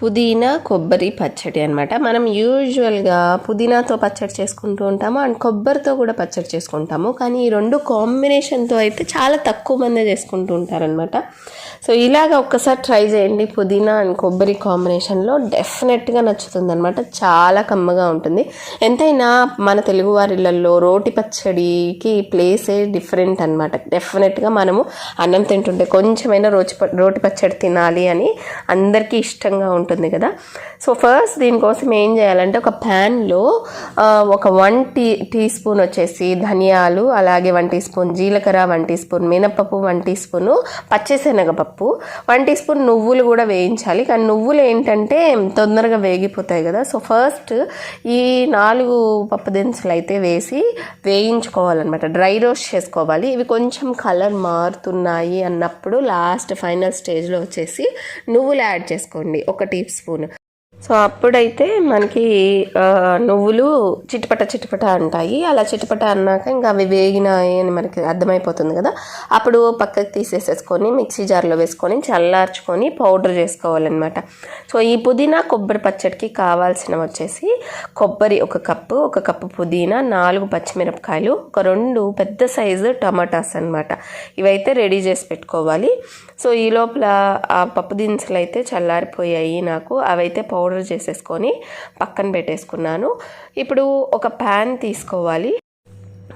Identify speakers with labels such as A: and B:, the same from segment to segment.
A: పుదీనా కొబ్బరి పచ్చడి అనమాట మనం యూజువల్గా పుదీనాతో పచ్చడి చేసుకుంటూ ఉంటాము అండ్ కొబ్బరితో కూడా పచ్చడి చేసుకుంటాము. కానీ ఈ రెండు కాంబినేషన్తో అయితే చాలా తక్కువ మందే చేసుకుంటూ ఉంటారనమాట సో ఇలాగ ఒక్కసారి ట్రై చేయండి. పుదీనా అండ్ కొబ్బరి కాంబినేషన్లో డెఫినెట్గా నచ్చుతుంది అనమాట చాలా కమ్మగా ఉంటుంది. ఎంతైనా మన తెలుగు వారిళ్ళల్లో రోటి పచ్చడికి ప్లేసే డిఫరెంట్ అనమాట డెఫినెట్గా మనము అన్నం తింటుంటే కొంచెమైనా రోచి రోటి పచ్చడి తినాలి అని అందరికీ ఇష్టంగా ఉంటుంది. ఉంటుంది కదా. సో ఫస్ట్ దీనికోసం ఏం చేయాలంటే ఒక ప్యాన్లో ఒక వన్ టీ టీ స్పూన్ వచ్చేసి ధనియాలు అలాగే వన్ టీ స్పూన్ జీలకర్ర వన్ టీ స్పూన్ మినపప్పు వన్ టీ స్పూను పచ్చిశనగపప్పు వన్ టీ స్పూన్ నువ్వులు కూడా వేయించాలి. కానీ నువ్వులు ఏంటంటే తొందరగా వేగిపోతాయి కదా. సో ఫస్ట్ ఈ నాలుగు పప్పు దినుసులు అయితే వేసి వేయించుకోవాలన్నమాట. డ్రై రోస్ట్ చేసుకోవాలి. ఇవి కొంచెం కలర్ మారుతున్నాయి అన్నప్పుడు లాస్ట్ ఫైనల్ స్టేజ్లో వచ్చేసి నువ్వులు యాడ్ చేసుకోండి. ఒక టీ స్పూన్ సో అప్పుడైతే మనకి నువ్వులు చిటపట చిటపట అంటాయి. అలా చిటపట అన్నాక ఇంకా అవి వేగినాయి అని మనకి అర్థమైపోతుంది కదా. అప్పుడు పక్కకి తీసేసేసుకొని మిక్సీ జార్లో వేసుకొని చల్లార్చుకొని పౌడర్ చేసుకోవాలన్నమాట. సో ఈ పుదీనా కొబ్బరి పచ్చడికి కావాల్సినవి వచ్చేసి కొబ్బరి ఒక కప్పు ఒక కప్పు పుదీనా నాలుగు పచ్చిమిరపకాయలు ఒక రెండు పెద్ద సైజు టమాటాస్ అన్నమాట. ఇవైతే రెడీ చేసి పెట్టుకోవాలి. సో ఈ లోపల ఆ పప్పు దినుసులు అయితే చల్లారిపోయాయి నాకు. అవైతే పౌడర్ చేసేసుకొని పక్కన పెట్టేసుకున్నాను. ఇప్పుడు ఒక ప్యాన్ తీసుకోవాలి.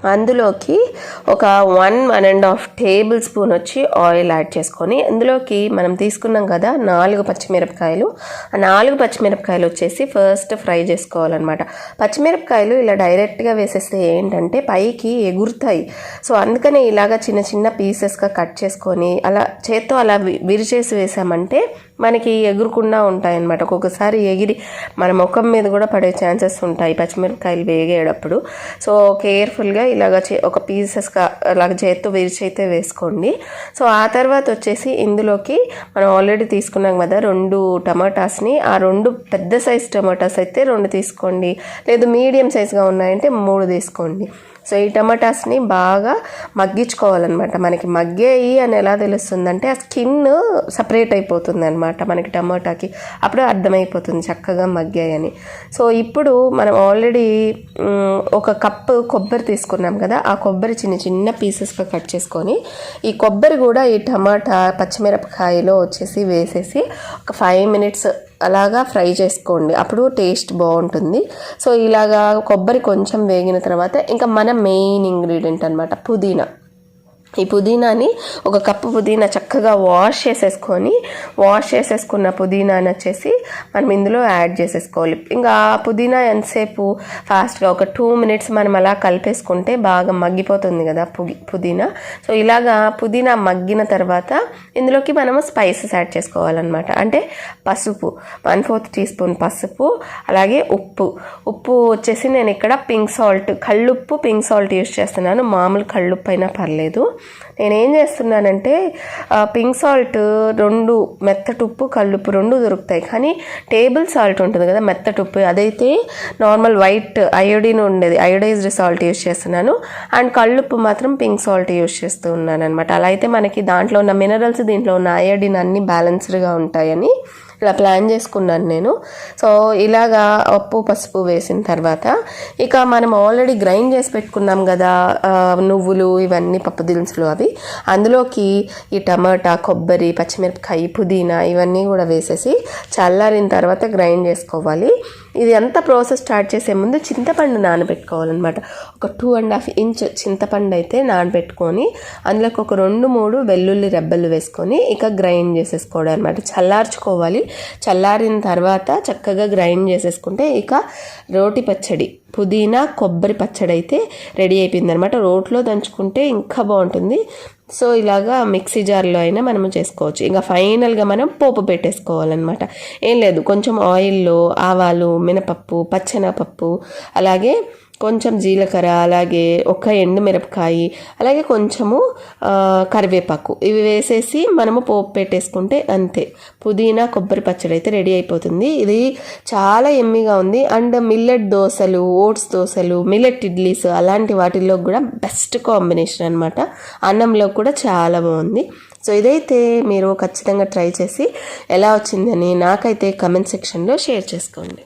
A: అందులోకి ఒక one one and half tablespoon వచ్చి ఆయిల్ యాడ్ చేసుకొని అందులోకి మనం తీసుకున్నాం కదా నాలుగు పచ్చిమిరపకాయలు. ఆ నాలుగు పచ్చిమిరపకాయలు వచ్చేసి ఫస్ట్ ఫ్రై చేసుకోవాలన్నమాట. పచ్చిమిరపకాయలు ఇలా డైరెక్ట్గా వేసేస్తే ఏంటంటే పైకి ఎగురుతాయి. సో అందుకనే ఇలాగా చిన్న చిన్న పీసెస్గా కట్ చేసుకొని అలా చేత్తో అలా వి- విరిచేసి వేసామంటే మనకి ఎగురకుండా ఉంటాయి అన్నమాట ఒక్కొక్కసారి ఎగిరి మన ముఖం మీద కూడా పడే ఛాన్సెస్ ఉంటాయి పచ్చిమిరపకాయలు వేగేటప్పుడు. సో కేర్ఫుల్గా ఇలాగ చే ఒక పీసెస్గా అలాగ చేత్తో విరిచి అయితే వేసుకోండి. సో ఆ తర్వాత వచ్చేసి ఇందులోకి మనం ఆల్రెడీ తీసుకున్నాం కదా రెండు టమాటాస్ని. ఆ రెండు పెద్ద సైజ్ టమాటాస్ అయితే రెండు తీసుకోండి. లేదు మీడియం సైజ్గా ఉన్నాయంటే మూడు తీసుకోండి. సో ఈ టమాటాస్ని బాగా మగ్గించుకోవాలన్నమాట. మనకి మగ్గాయి అని ఎలా తెలుస్తుందంటే ఆ స్కిన్ సపరేట్ అయిపోతుంది అనమాట మనకి టమాటాకి. అప్పుడు అర్థమైపోతుంది చక్కగా మగ్గాయని. సో ఇప్పుడు మనం ఆల్రెడీ ఒక కప్పు కొబ్బరి తీసుకున్నాం కదా ఆ కొబ్బరి చిన్న చిన్న పీసెస్గా కట్ చేసుకొని ఈ కొబ్బరి కూడా ఈ టమాటా పచ్చిమిరపకాయలో వచ్చేసి వేసేసి ఒక ఫైవ్ మినిట్స్ అలాగా ఫ్రై చేసుకోండి. అప్పుడు టేస్ట్ బాగుంటుంది. సో ఇలాగా కొబ్బరి కొంచెం వేగిన తర్వాత ఇంకా మన మెయిన్ ఇంగ్రీడియంట్ అనమాట పుదీనా. ఈ పుదీనాని ఒక కప్పు పుదీనా చక్కగా వాష్ చేసేసుకొని వాష్ చేసేసుకున్న పుదీనాని వచ్చేసి మనం ఇందులో యాడ్ చేసేసుకోవాలి. ఇంకా ఆ పుదీనా ఎంతసేపు ఫాస్ట్గా ఒక టూ మినిట్స్ మనం అలా కలిపేసుకుంటే బాగా మగ్గిపోతుంది కదా పుగి పుదీనా. సో ఇలాగా పుదీనా మగ్గిన తర్వాత ఇందులోకి మనము స్పైసెస్ యాడ్ చేసుకోవాలన్నమాట. అంటే పసుపు వన్ ఫోర్త్ టీ స్పూన్ పసుపు అలాగే ఉప్పు. ఉప్పు వచ్చేసి నేను ఇక్కడ పింక్ సాల్ట్ కళ్ళుప్పు పింక్ సాల్ట్ యూస్ చేస్తున్నాను. మామూలు కళ్ళుప్పు అయినా పర్లేదు. నేనేం చేస్తున్నానంటే పింక్ సాల్ట్ రెండు మెత్తటి ఉప్పు రెండు దొరుకుతాయి. కానీ టేబుల్ సాల్ట్ ఉంటుంది కదా మెత్తటి ఉప్పు. అదైతే నార్మల్ వైట్ అయోడిన్ ఉండేది. అయోడైజ్డ్ సాల్ట్ యూస్ చేస్తున్నాను. అండ్ కళ్ళుప్పు మాత్రం పింక్ సాల్ట్ యూస్ చేస్తూ ఉన్నాను అనమాట అలా అయితే మనకి దాంట్లో ఉన్న మినరల్స్ దీంట్లో ఉన్న అయోడిన్ అన్ని బ్యాలెన్స్డ్గా ఉంటాయని ఇలా ప్లాన్ చేసుకున్నాను నేను. సో ఇలాగా ఉప్పు పసుపు వేసిన తర్వాత ఇక మనం ఆల్రెడీ గ్రైండ్ చేసి పెట్టుకున్నాం కదా నువ్వులు ఇవన్నీ పప్పు దినుసులు అవి. అందులోకి ఈ టమాటా కొబ్బరి పచ్చిమిరపకాయ పుదీనా ఇవన్నీ కూడా వేసేసి చల్లారిన తర్వాత గ్రైండ్ చేసుకోవాలి. ఇది ఎంత ప్రాసెస్ స్టార్ట్ చేసే ముందు చింతపండు నానబెట్టుకోవాలన్నమాట. ఒక టూ అండ్ హాఫ్ ఇంచ్ చింతపండు అయితే నానబెట్టుకొని అందులోకి ఒక రెండు మూడు వెల్లుల్లి రెబ్బలు వేసుకొని ఇక గ్రైండ్ చేసేసుకోవడం అనమాట చల్లార్చుకోవాలి. చల్లారిన తర్వాత చక్కగా గ్రైండ్ చేసేసుకుంటే ఇక రోటి పచ్చడి పుదీనా కొబ్బరి పచ్చడి అయితే రెడీ అయిపోయింది అనమాట రోట్లో దంచుకుంటే ఇంకా బాగుంటుంది. సో ఇలాగా మిక్సీ జార్లో అయినా మనము చేసుకోవచ్చు. ఇంకా ఫైనల్గా మనం పోపు పెట్టేసుకోవాలన్నమాట. ఏం లేదు కొంచెం ఆయిల్లో ఆవాలు మినపప్పు పచ్చెనపప్పు అలాగే కొంచెం జీలకర్ర అలాగే ఒక ఎండు మిరపకాయ అలాగే కొంచెము కరివేపాకు. ఇవి వేసేసి మనము పోపు పెట్టేసుకుంటే అంతే. పుదీనా కొబ్బరి పచ్చడి అయితే రెడీ అయిపోతుంది. ఇది చాలా ఎమ్మిగా ఉంది. అండ్ మిల్లెట్ దోశలు ఓట్స్ దోశలు మిల్లెట్ ఇడ్లీస్ అలాంటి వాటిల్లో కూడా బెస్ట్ కాంబినేషన్ అనమాట అన్నంలో కూడా చాలా బాగుంది. సో ఇదైతే మీరు ఖచ్చితంగా ట్రై చేసి ఎలా వచ్చిందని నాకైతే కమెంట్ సెక్షన్లో షేర్ చేసుకోండి.